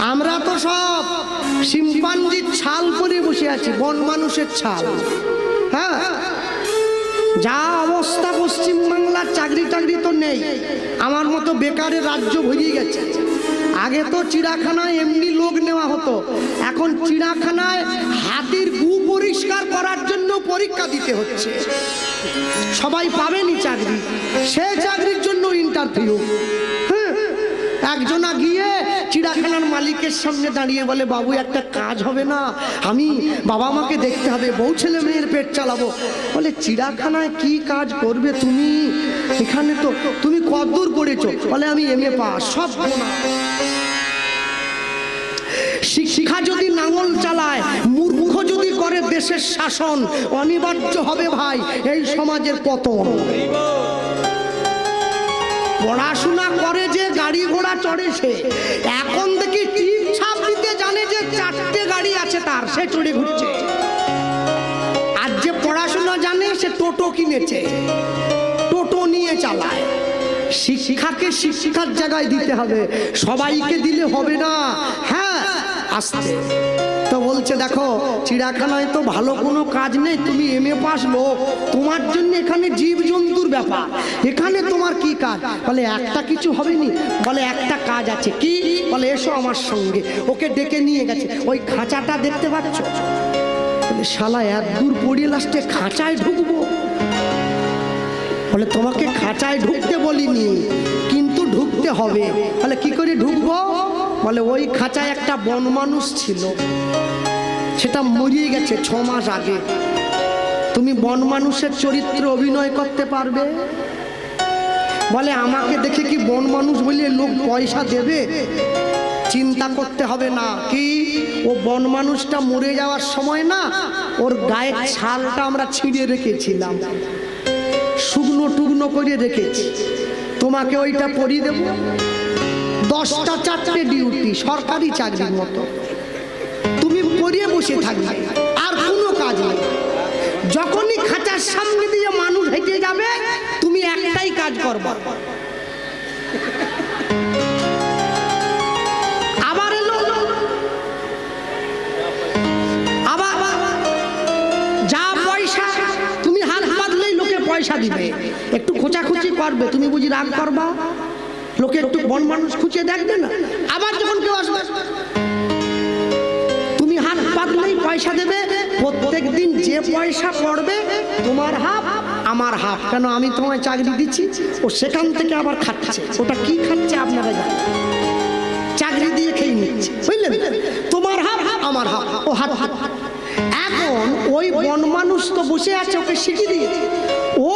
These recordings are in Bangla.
আমরা তো সব শিম্পাঞ্জির ছাল পরে বসে আছি, বন মানুষের ছাল। হ্যাঁ? যা অবস্থা পশ্চিমবাংলার চাকরি টাকরি তো নেই। আমার মতো বেকারের রাজ্য ভরিয়ে গেছে। আগে তো চিড়াখানায় এমনি লোক নেওয়া হতো। এখন চিড়াখানায় হাতির গু পরিষ্কার করার জন্য পরীক্ষা দিতে হচ্ছে। সবাই পাবেনি চাকরি। সে চাকরির জন্য ইন্টারভিউ একজনা গিয়ে চিড়াখানার মালিকের সামনে দাঁড়িয়ে বলে, বাবু, একটা কাজ হবে না। আমি বাবা মাকে দেখতে হবে, বউ ছেলে মেয়ের পেট চালাবো। বলে, চিড়াখানায় কি কাজ করবে তুমি? এখানে তো তুমি কতদূর পড়েছো বলে, আমি এম এ পাস, সব। শিক্ষা যদি নাঙল চালায়, মূর্খ যদি করে দেশের শাসন, অনিবার্য হবে ভাই, এই সমাজের পতন। পড়াশোনা করে যে গাড়ি ঘোড়া চড়ে সে, এখন দেখি টিপ ছাপ দিতে জানে যে চারটে গাড়ি আছে তার, সে চড়ে ঘুরছে। আর যে পড়াশোনা জানে সে টোটো কিনেছে, টোটো নিয়ে চালায়। শিক্ষাকে শিক্ষার জায়গায় দিতে হবে, সবাইকে দিলে হবে না। হ্যাঁ আসতে। বলছে, দেখো চিড়াখানায় তো ভালো কোনো কাজ নেই, তুমি এম এ পাস লোক তোমার জন্য এখানে জীব জন্তুর ব্যাপার। এখানে তোমার কি কাজ? বলে, একটা কিছু হবে নি বলে, একটা কাজ আছে। কি? বলে, এসো আমার সঙ্গে। ওকে ডেকে নিয়ে গেছে। ওই খাঁচাটা দেখতে পাচ্ছ? শালা এত দূর পড়িয়ে লাস্টে খাঁচায় ঢুকবো। বলে, তোমাকে খাঁচায় ঢুকতে বলিনি, কিন্তু ঢুকতে হবে। বলে, কি করে ঢুকবো? বলে, ওই খাঁচায় একটা বন মানুষ ছিল। সেটা মরিয়ে গেছে ছ মাস আগে। তুমি বন মানুষের চরিত্র অভিনয় করতে পারবে? বলে, আমাকে দেখে কি বন মানুষ বলে লোক পয়সা দেবে? চিন্তা করতে হবে না। কি? ও বন মানুষটা মরে যাওয়ার সময় না, ওর গায়ের ছালটা আমরা ছিঁড়ে রেখেছিলাম। শুকনো টুকনো করে রেখেছি। তোমাকে ওইটা পরিয়ে দেব? দশটা চারটে ডিউটি, সরকারি চাকরির মতো। পরিয়ে বসে থাকবে আর কোনো কাজ নেই। যখনই খাঁচার সামনে দিয়ে মানুষ হেঁটে যাবে, তুমি একটাই কাজ করবা। আবার যা পয়সা, তুমি হাত বাঁধলেই লোকে পয়সা দিবে। একটু খোঁচাখুচি করবে, তুমি বুঝি রাগ করবা? লোকে একটু বন মানুষ খুঁজে দেখবে না? আবার যখন কেউ আসবে বাঁধলেই পয়সা দেবে। প্রত্যেক দিন যে পয়সা পড়বে, তোমার হাফ, আমার হাফ। কেন আমি তোমায় চাকরি দিচ্ছি? ও সেখান থেকে আবার খাচ্ছে ওটা কি খাচ্ছে আপনারা জানেন। চাকরি দিয়ে খেয়ে নিচ্ছে। বুঝলেন? তোমার হাফ, আমার হাফ। ও হাত হাত। এখন ওই বন মানুষ তো বসে আছে, ওকে শিখিয়ে দিয়েছে। ও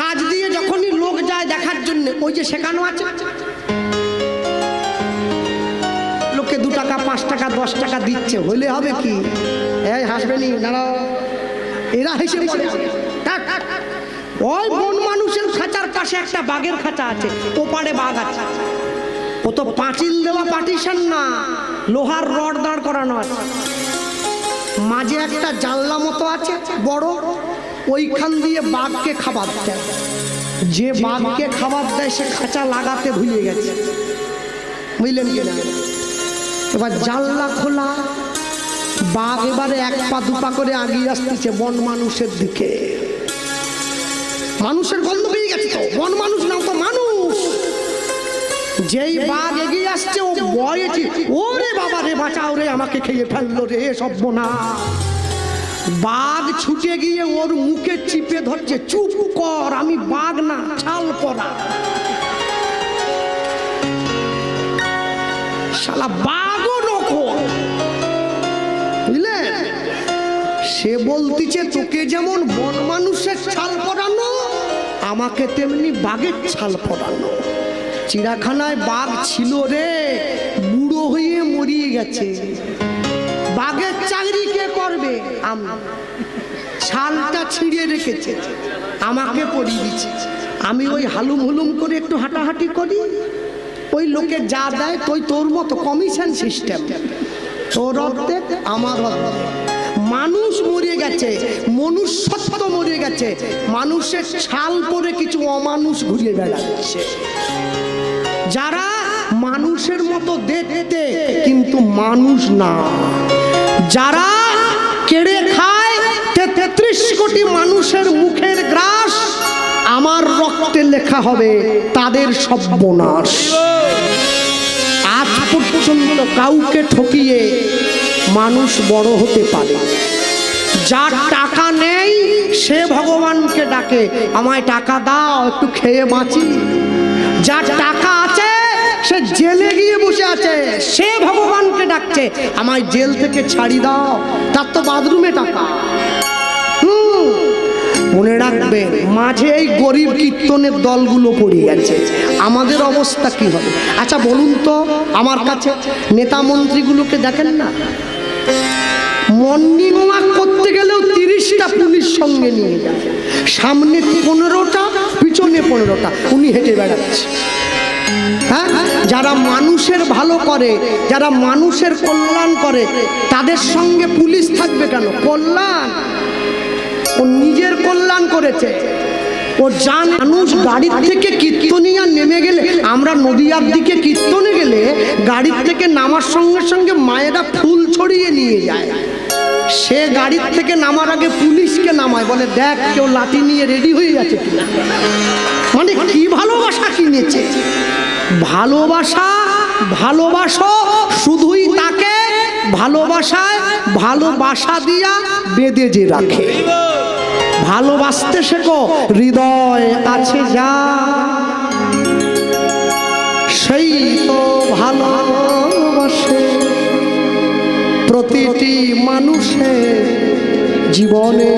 কাজ দিয়ে যখনই লোক যায় দেখার জন্য, ওই যে শেখানো আছে। দশ টাকা দিচ্ছে। হলে হবে কি? এই হাসবেনি, দাঁড়াও। এরা হেসে পড়ে। ওই বন মানুষের খাঁচার পাশে একটা বাঘের খাঁচা আছে। ওপারে বাঘ আছে। ও তো পাঁচিল দেওয়া পার্টিশন না, লোহার রড দাঁড় করানো আছে। মাঝে একটা জানলা মতো আছে, বড়। ওইখান দিয়ে বাঘকে খাবার দেয়। যে বাঘকে খাবার দেয়, সে খাঁচা লাগাতে ভুলে গেছে। বুঝলেন কিনা এবার জানলা খোলা। বাঘ এবারে এক পা দুপা করে আগিয়ে আসতেছে বন মানুষের দিকে। মানুষের গন্ধ পেয়ে গেছে তো। বন মানুষ না তো মানুষ। যেই বাঘ এগিয়ে আসছে, ও বয়েছে ওরে বাবা রে, বাঁচাও রে, আমাকে খেয়ে ফেলল রে সব না বাঘ ছুটে গিয়ে ওর মুখে চিপে ধরছে, চুপ কর, আমি বাঘ না, ছাল পরা। শালা বাঘও সে বলতিছে, তোকে যেমন বন মানুষের ছাল পরানো, আমাকে তেমনি বাঘের ছাল পরানো। চিড়াখানায় বাঘ ছিল রে, বুড়ো হয়ে মরিয়ে গেছে। বাঘের চাকরি কে করবে? আমি ছালটা ছিঁড়ে রেখেছে, আমাকে পরিয়ে দিচ্ছে। আমি ওই হালুম হুলুম করে একটু হাঁটাহাঁটি করি। ওই লোকে যা দেয় তোর মতো কমিশন সিস্টেম তোর অর্ধেক, আমার অর্ধেক। মানুষ মরে গেছে মনুষ্যত্ব মরে গেছে, মানুষের ছাল পরে কিছু অমানুষ ঘুরে বেড়াচ্ছে। যারা মানুষের মতো দেখতে কিন্তু মানুষ না। যারা কেড়ে খায় তেত্রিশ কোটি মানুষের মুখের গ্রাস, আমার রক্তে লেখা হবে তাদের সর্বনাশ। আজ পর্যন্ত কাউকে ঠকিয়ে মানুষ বড় হতে পারে। যার টাকা নেই, সে ভগবানকে ডাকে, আমায় টাকা দাও, একটু খেয়ে বাঁচি। যার টাকা আছে, সে জেলে গিয়ে বসে আছে, সে ভগবানকে ডাকছে, আমায় জেল থেকে ছাড়ি দাও, তার তো বাথরুমে টাকা। মনে রাখবে, মাঝে এই গরিব কীর্তনের দলগুলো পড়ে গেছে। আমাদের অবস্থা কি হবে? আচ্ছা বলুন তো, আমার কাছে নেতা মন্ত্রীগুলোকে দেখেন না? মর্নিং ওয়াক করতে গেলেও তিরিশটা পুলিশ সঙ্গে নিয়ে যায়। সামনে পনেরোটা, পিছনে পনেরোটা। উনি হেঁটে বেড়াচ্ছে। হ্যাঁ? যারা মানুষের ভালো করে, যারা মানুষের কল্যাণ করে, তাদের সঙ্গে পুলিশ থাকবে কেন? কল্যাণ। ও নিজের কল্যাণ করেছে। ও জান মানুষ গাড়ির থেকে কীর্তনিয়া নেমে গেলে, আমরা নদীয়ার দিকে কীর্তনে গেলে গাড়ির থেকে নামার সঙ্গে সঙ্গে মায়েরা ফুল ছড়িয়ে নিয়ে যায়। সে গাড়ির থেকে নামার আগে পুলিশকে নামায়, বলে, দেখ, কেউ লাঠি নিয়ে রেডি হয়ে গেছে মানে কি ভালোবাসা কিনেছে ভালোবাসা ভালোবাসো, শুধুই তাকে ভালোবাসায় ভালোবাসা দিয়া বেঁধে যে রাখে। ভালোবাসতে শেখো, হৃদয় আছে যা। সেই তো ভালোবাসে প্রতিটি মানুষের জীবনে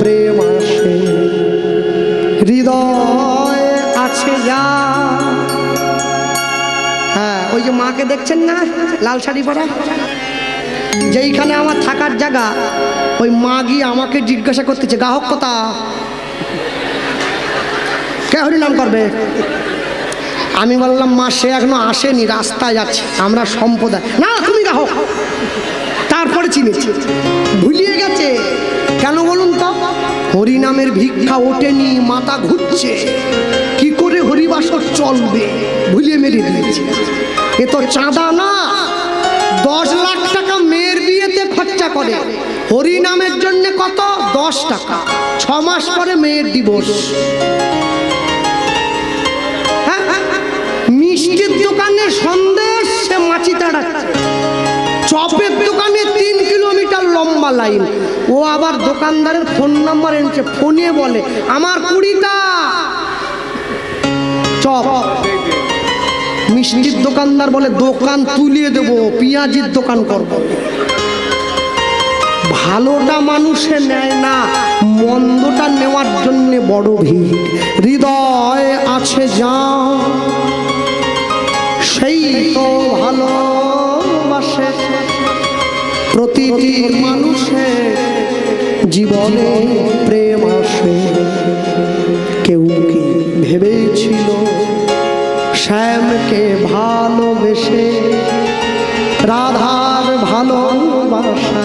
প্রেম আসে। হৃদয় আছে যা। হ্যাঁ ওই যে মাকে দেখছেন না? লাল শাড়ি পরা? যেইখানে আমার থাকার জায়গা, ওই মা গিয়ে আমাকে জিজ্ঞাসা করতেছে, গ্রাহক কথা? কে হরিনাম করবে? আমি বললাম, মা, সে এখনও আসেনি, রাস্তায় যাচ্ছে, আমরা সম্প্রদায়। না, তুমি গ্রাহক। তারপরে চিনেছি। ভুলিয়ে গেছে। কেন বলুন তো? হরিনামের ভিক্ষা ওঠেনি, মাথা ঘুরছে। কি করে হরিবাসর চলবে? ভুলিয়ে মেরে দিয়েছে। এ তো চাঁদা না, দশ লাখ খরচা করে। হরিনামের জন্য কত? দশ টাকা। ছ মাস পরে মেয়ের ডিভোর্স হ্যাঁ, হ্যাঁ, মিষ্টির দোকানে সন্দেশ সে মাছি তাড়াচ্ছে। চপের দোকানে তিন কিলোমিটার লম্বা লাইন। ও আবার দোকানদারের ফোন নাম্বার এনেছে ফোনে বলে আমার কুড়িটা। চপ। মিষ্টির দোকানদার বলে দোকান তুলিয়ে দেব পেঁয়াজির দোকান করব। ভালোটা মানুষে নেয় না, মন্দটা নেওয়ার জন্যে বড় ভিড়। হৃদয় আছে যা, সেই তো ভালোবাসে। প্রতিটি মানুষের জীবনে প্রেম আসে। কেউ কি ভেবেছিল শ্যামকে ভালোবেসে রাধার ভালোবাসা?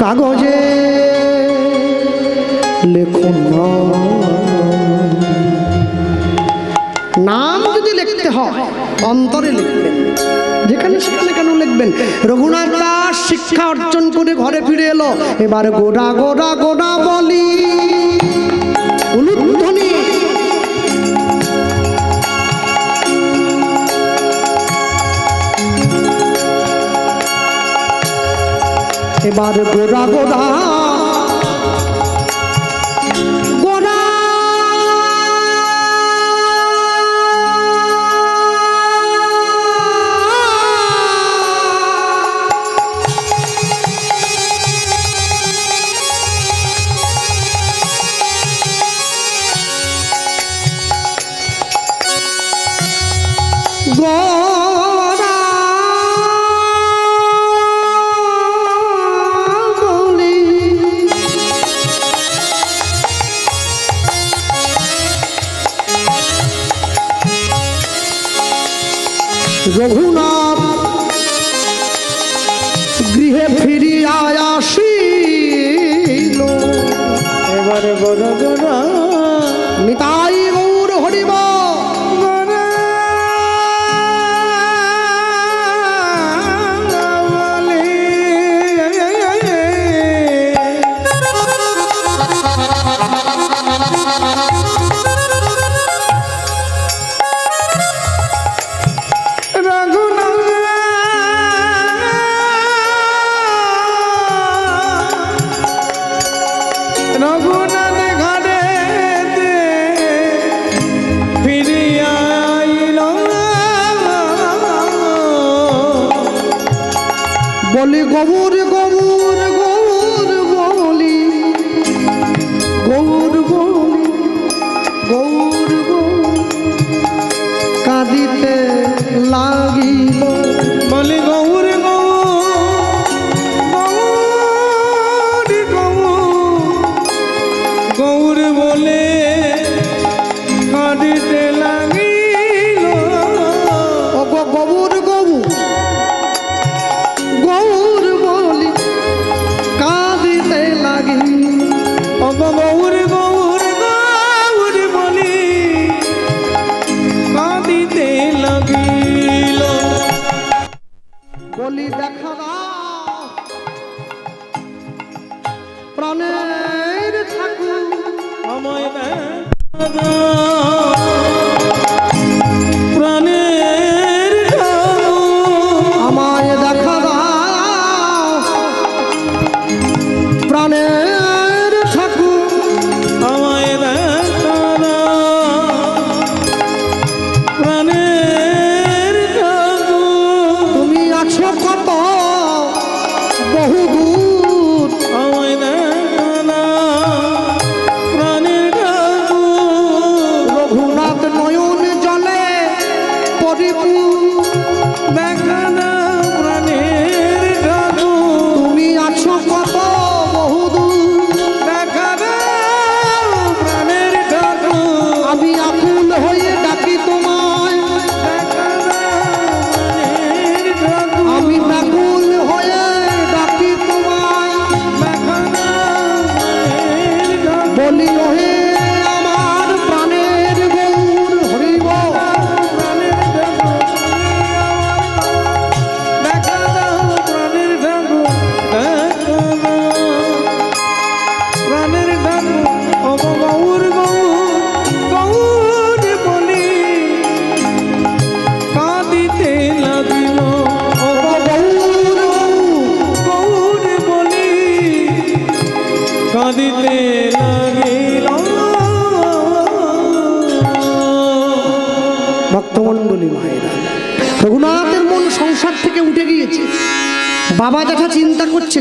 কাগজে লেখো নাম নাম যদি লিখতে হয়, অন্তরে লিখবেন। যেখানে সেখানে কেন লিখবেন? রঘুনাথ দাস শিক্ষা অর্জন করে ঘরে ফিরে এলো। এবার গোড়া গোড়া গোড়া বলি এবার গোড়া গোড়া গোড়া রঘুনাথ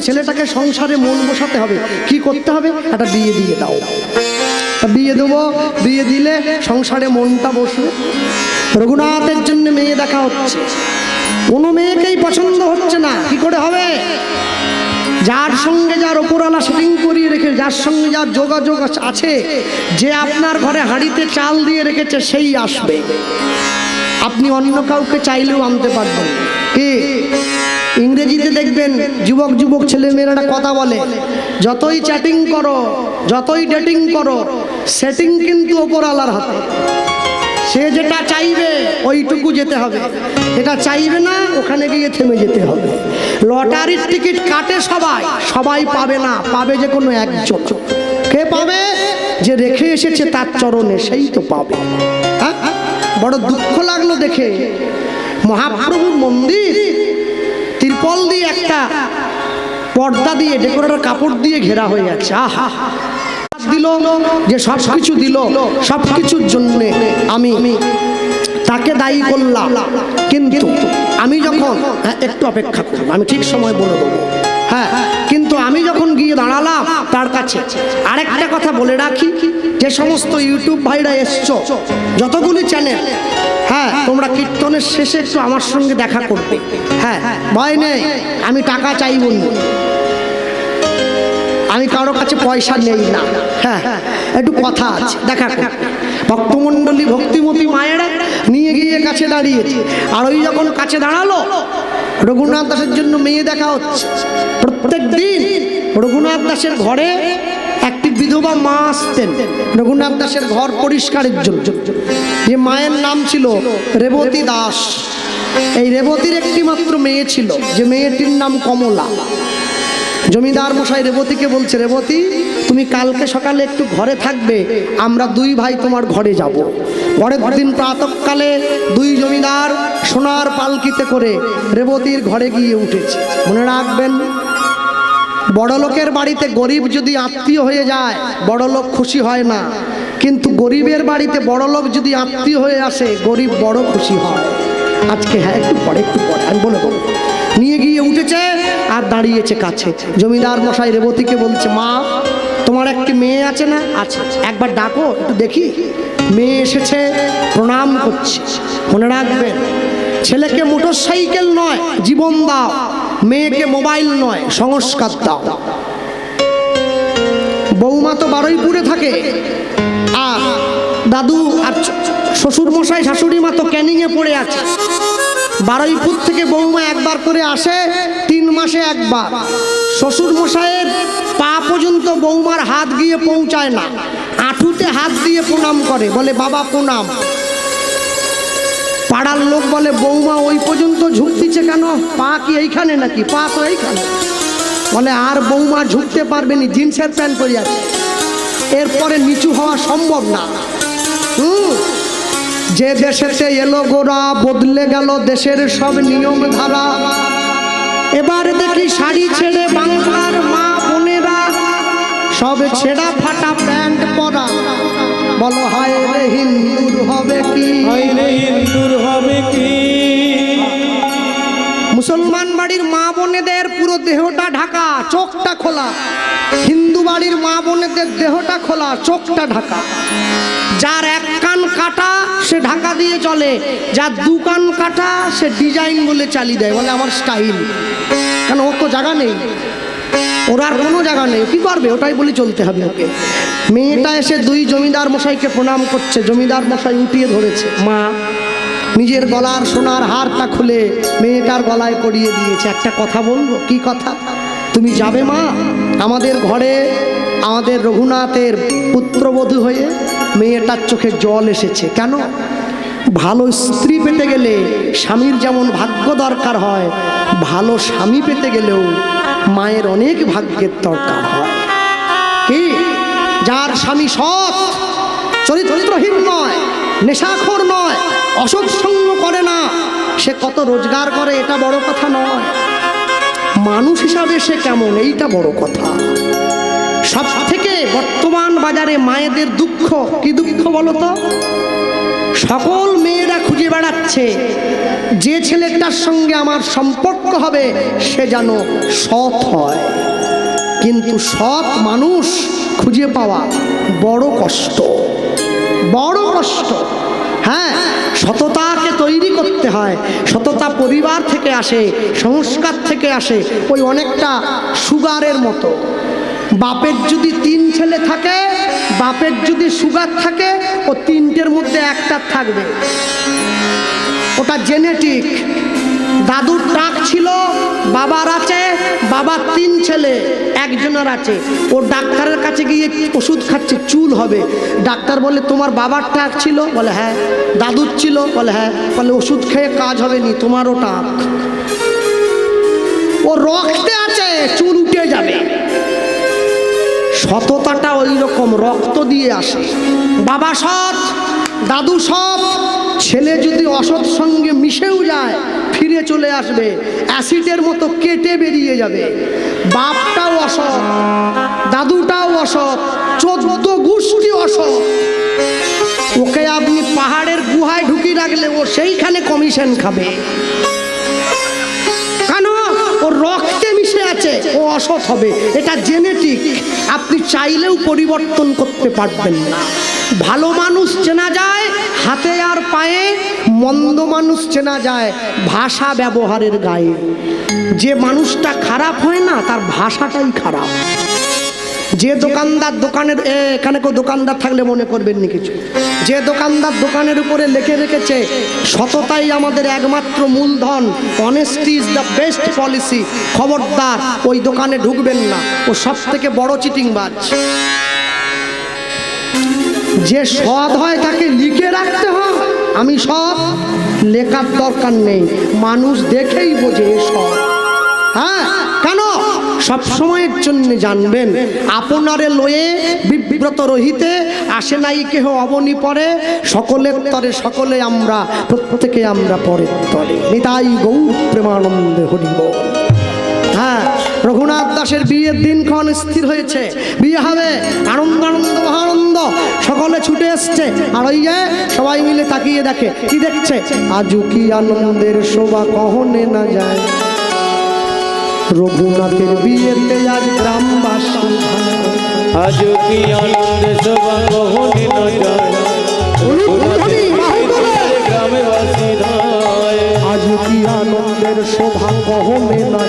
ছেলেটাকে সংসারে মন বসাতে হবে। কি করতে হবে? একটা বিয়ে দিয়ে দাও। বিয়ে দেবো, বিয়ে দিলে সংসারে মনটা বসবে। রঘুনাথের জন্য মেয়ে দেখা হচ্ছে। কোনো মেয়েকেই পছন্দ হচ্ছে না। কি করে হবে? যার সঙ্গে যার ওপরওয়ালা সেটিং করিয়ে রেখে, যার সঙ্গে যার যোগাযোগ আছে, যে আপনার ঘরে হাঁড়িতে চাল দিয়ে রেখেছে, সেই আসবে। আপনি অন্য কাউকে চাইলেও আনতে পারবেন। কি? ইংরেজিতে দেখবেন যুবক যুবক ছেলে মেয়েরা কথা বলে। যতই চ্যাটিং করো, যতই ডেটিং করো সেটিং কিন্তু ওপরওয়ালার হাতে। সে যেটা চাইবে, ওইটুকু যেতে হবে। এটা চাইবে না, ওখানে গিয়ে থেমে যেতে হবে। লটারির টিকিট কাটে সবাই। সবাই পাবে না, পাবে যে কোনো একজন। কে পাবে? যে রেখে এসেছে তার চরণে, সেই তো পাবে। হ্যাঁ? বড় দুঃখ লাগল দেখে। মহাপ্রভুর মন্দির তিরপল দিয়ে একটা পর্দা দিয়ে ডেকোরেটর কাপড় দিয়ে ঘেরা হয়ে আছে। আহা দিল যে সব কিছু দিল সব কিছুর জন্য আমি তাকে দায়ী করলাম। কিন্তু আমি যখন হ্যাঁ, একটু অপেক্ষা করলাম আমি ঠিক সময় বলে দেবো। হ্যাঁ আমি যখন গিয়ে দাঁড়ালাম তার কাছে, আরেকটা কথা বলে রাখি, যে সমস্ত ইউটিউব ভাইরা এসছো, যতগুলি চ্যানেল হ্যাঁ তোমরা কীর্তনের শেষে একটু আমার সঙ্গে দেখা করবে। হ্যাঁ ভয় নেই, আমি টাকা চাইব না আমি কারও কাছে পয়সা নেই না। হ্যাঁ একটু কথা আছে। দেখা। ভক্তমণ্ডলী ভক্তিমতী মায়েরা নিয়ে গিয়ে কাছে দাঁড়িয়েছে। আর ওই যখন কাছে দাঁড়াল, রঘুনাথ দাসের জন্য মেয়ে দেখা হচ্ছে। প্রত্যেক দিন রঘুনাথ দাসের ঘরে একটি বিধবা মা আসতেন। রঘুনাথ দাসের ঘর পরিষ্কারের জন্য। যে মায়ের নাম ছিল রেবতী দাস। এই রেবতীর একটি মাত্র মেয়ে ছিল। যে মেয়েটির নাম কমলা। জমিদার মশাই রেবতীকে বলছে, রেবতী, তুমি কালকে সকালে একটু ঘরে থাকবে, আমরা দুই ভাই তোমার ঘরে যাব। পরের দিন প্রাতকালে দুই জমিদার সোনার পালকিতে করে রেবতীর ঘরে গিয়ে উঠেছে। মনে রাখবেন, বড় লোকের বাড়িতে গরিব যদি আত্মীয় হয়ে যায়, বড় লোক খুশি হয় না। কিন্তু গরিবের বাড়িতে বড় লোক যদি আত্মীয় হয়ে আসে, গরিব বড় খুশি হয়। আজকে হ্যাঁ একটু পরে একটু পরে, আমি বলে দেবো। নিয়ে গিয়ে উঠেছে আর দাঁড়িয়েছে কাছে। জমিদার মশাই রেবতীকে বলছে, মা, তোমার একটি মেয়ে আছে না? আছে একবার ডাকো, একটু দেখি। মেয়ে এসেছে, প্রণাম করছে। মনে রাখবেন, ছেলেকে মোটর সাইকেল নয়, জীবন দাও। মেয়েকে মোবাইল নয়, সংস্কার দাও। বৌমা তো বারুইপুরে থাকে। আর দাদু আর শ্বশুর মশাই শাশুড়ি মা তো ক্যানিংয়ে পড়ে আছে। বারুইপুর থেকে বৌমা একবার করে আসে, তিন মাসে একবার। শ্বশুর মশাইয়ের পা পর্যন্ত বৌমার হাত গিয়ে পৌঁছায় না। আঁঠুতে হাত দিয়ে প্রণাম করে, বলে, বাবা, প্রণাম। পাড়ার লোক বলে, বৌমা, ওই পর্যন্ত ঝুঁকতিছে কেন? পা কি এইখানে নাকি? পা তো এইখানে। বলে, আর বৌমা ঝুঁকতে পারবে নি, জিন্সের প্যান্ট পরে আছে। এরপরে নিচু হওয়া সম্ভব না। হুম? যে দেশেতে এলো গোরা বদলে গেল দেশের সব নিয়ম ধারা এবার দেখি শাড়ি ছেড়ে বাংলার মা বোনেরা সব ছেঁড়া ফাটা প্যান্ট পরা। বলো হায় রে হিন্দুর হবে কি? হইলে হিন্দুর হবে কি? মুসলমান বাড়ির মা বোনেদের পুরো দেহটা ঢাকা চোখটা খোলা। হিন্দু বাড়ির মা বোনেদের দেহটা খোলা চোখটা ঢাকা। যার এক কাটা সে ঢাকা দিয়ে চলে। যার দু কান কাটা, সে ডিজাইন বলে চালিয়ে দেয়, বলে আমার স্টাইল। কেন, ওর তো জায়গা নেই। ওর আর কোনো জায়গা নেই। কি করবে? ওটাই বলে চলতে হবে ওকে। মেয়েটা এসে দুই জমিদার মশাইকে প্রণাম করছে। জমিদার মশাই উঠিয়ে ধরেছে। মা, নিজের গলার সোনার হারটা খুলে মেয়েটার গলায় পরিয়ে দিয়েছে। একটা কথা বলব? কি কথা? তুমি যাবে মা? আমাদের ঘরে আমাদের রঘুনাথের পুত্রবধূ হয়ে মেয়েটার চোখে জল এসেছে। কেন? ভালো স্ত্রী পেতে গেলে স্বামীর যেমন ভাগ্য দরকার হয়, ভালো স্বামী পেতে গেলেও মায়ের অনেক ভাগ্যের দরকার হয়। কি? যার স্বামী সৎ, চরিত্রহীন নয়, নেশাখোর নয়, অসৎ সঙ্গ করে না, সে কত রোজগার করে এটা বড় কথা নয়। মানুষ হিসাবে সে কেমন, এইটা বড় কথা। সব থেকে বর্তমান বাজারে মায়েদের দুঃখ, কি দুঃখ বলতো? সকল মেয়েরা খুঁজে বেড়াচ্ছে, যে ছেলেটার সঙ্গে আমার সম্পর্ক হবে, সে যেন সৎ হয়। কিন্তু সৎ মানুষ খুঁজে পাওয়া বড় কষ্ট বড় কষ্ট। হ্যাঁ সততাকে তৈরি করতে হয়, সততা পরিবার থেকে আসে, সংস্কার থেকে আসে, ওই অনেকটা সুগারের মতো। বাপের যদি তিন ছেলে থাকে, বাপের যদি সুগার থাকে, ও তিনটের মধ্যে একটা থাকবে। ওটা জেনেটিক। দাদুর টাক ছিল, বাবার আছে, বাবার তিন ছেলে, একজনের আছে। ও ডাক্তারের কাছে গিয়ে ওষুধ খাচ্ছে, চুল হবে। ডাক্তার বলে, তোমার বাবার টাক ছিল? বলে হ্যাঁ। দাদুর ছিল? বলে হ্যাঁ। বলে, ওষুধ খেয়ে কাজ হবে নি তোমারও টাক। ও রক্তে সততাটা ওই রকম রক্ত দিয়ে আসে। বাবা সৎ, দাদু সৎ, ছেলে যদি অসৎ সঙ্গে মিশেও যায়, ফিরে চলে আসবে, অ্যাসিডের মতো কেটে বেরিয়ে যাবে। বাপটাও অসৎ, দাদুটাও অসৎ, চোদ্দ গোষ্ঠী অসৎ। ওকে আপনি পাহাড়ের গুহায় ঢুকিয়ে রাখলে ও সেইখানে কমিশন খাবে। গেছে, ও অসৎ হবে। এটা জেনেটিক। আপনি চাইলেও পরিবর্তন করতে পারবেন না। ভালো মানুষ চেনা যায়, হাতে আর পায়ে মন্দ মানুষ চেনা যায়, ভাষা ব্যবহারের গায়ে। যে মানুষটা খারাপ হয় না, তার ভাষাটাই খারাপ। যে দোকানদার দোকানের এখানে কেউ দোকানদার থাকলে মনে করবেন নি কিছু। যে দোকানদার দোকানের উপরে লিখে রেখেছে, সততাই আমাদের একমাত্র মূলধন honesty is the best policy খবরদার, ওই দোকানে ঢুকবেন না। ও সব থেকে বড় চিটিংবাজ। যে সৎ হয় তাকে লিখে রাখতে হয়। আমি সব লেখার দরকার নেই। মানুষ দেখেই বোঝে সৎ। হ্যাঁ কেন? সব সময়ের জন্য জানবেন, আপনারে লয়ে বিব্রত রহিতে আসে নাই কেহ, অবনি পরে সকলের তরে সকলে আমরা, প্রত্যেকে আমরা পরের তরে নিতাই গৌর প্রেমানন্দে হরিব। হ্যাঁ রঘুনাথ দাসের বিয়ের দিনক্ষণ স্থির হয়েছে। বিয়ে হবে, আনন্দ আনন্দ, মহানন্দ, সকলে ছুটে এসছে। আর ওই যে সবাই মিলে তাকিয়ে দেখে, কি দেখছে? আজও কি আনন্দের শোভা, কহনে না যায়। রঘুনাথের বিয়েতে আজ গ্রামবাসী আজ কি আনন্দ সভা কহনে। গ্রামে আজ কি আনন্দের শোভা কহনে না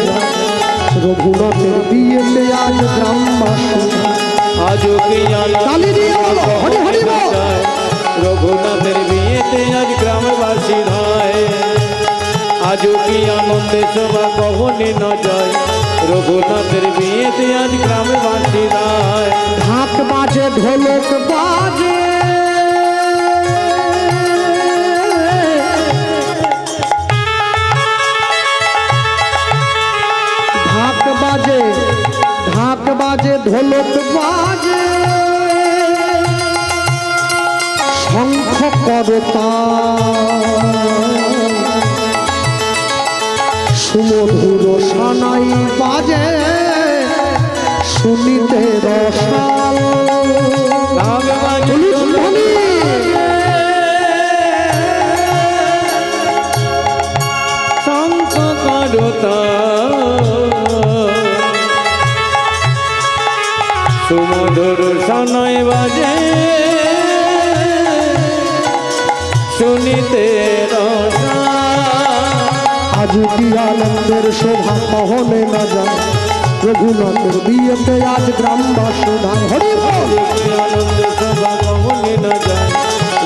রঘুনাথের বিয়েতে আজ গ্রামবাসী আজ কি আনন্দ রঘুনাথের বিয়েতে আজ ধায় আজ কি আনন্দে সভা কহনে না যায়? রঘুনাথের বিয়েতে আজ গ্রামবাসী ধায় ঢাক বাজে, ঢোলক বাজে। ঢাক বাজে ঢাক বাজে, ঢোলক বাজে। শঙ্খ করতা সুমধুর সানাই বাজে শুনিতে রসাল। সুমধুর। সনয় বাজে শুনিতে কি আনন্দের শোভা কহনে না যায় রঘুনাথের বিয়েতে আজ গ্রামবাসী ধান হরি বল। আনন্দ সভা কমনে না যায়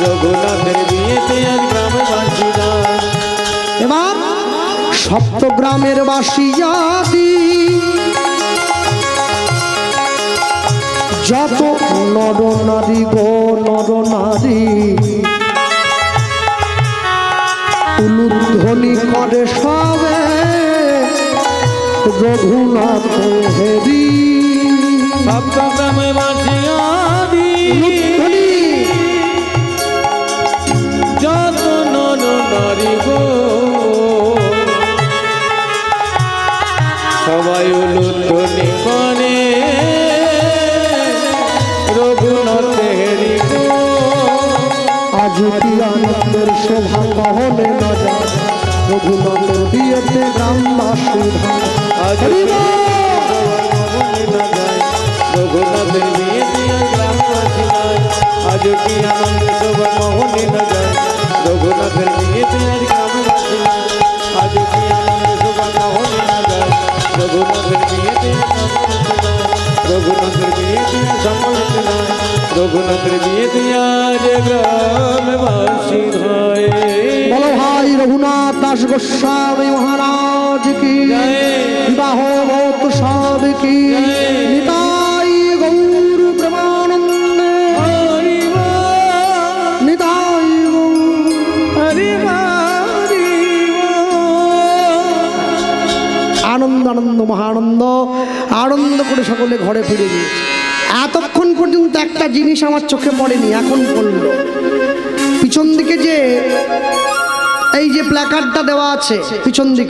রঘুনাথের বিয়েতে আজ গ্রামে বাঁচি যায় এবার সপ্ত গ্রামের বাসিয়াদি যত নর নারী গো নর নারী উলুধ্বনি করে সবে রঘুনাথ হেরি। সপ্তগ্রামে বাঁচি আদি। উলুধ্বনি যত নর গো সবাই উলুধ্বনি করে রঘুনাথের গো আজ কি আনন্দের শোভা কহনে না যায়। রঘুনাথের গ্রামবাসী আজ আজ কি আনন্দ সবার মোহনে না যায়। রঘুনাথের বিয়ে দিয়া গ্রামবাসী আজ কি আনন্দ সবার মোহনে না যায়। রঘুনাথের বিয়ে রঘুনাথের বিয়ে দিয়া যে গ্রামবাসী হয় বলো ভাই রঘুনাথ দাস গোস্বামী মহারাজ কি। বিবাহ মহোৎসব কি? নিতাই গৌর প্রেমানন্দ। নিতাই। আনন্দ আনন্দ মহানন্দ। আনন্দ করে সকলে ঘরে ফিরে গিয়েছে। পর্যন্ত একটা জিনিস আমার চোখে পড়েনি, এখন পড়ল। পিছন দিকে যে এই যে প্ল্যাকার্ডটা দেওয়া আছে, পিছন দিকে।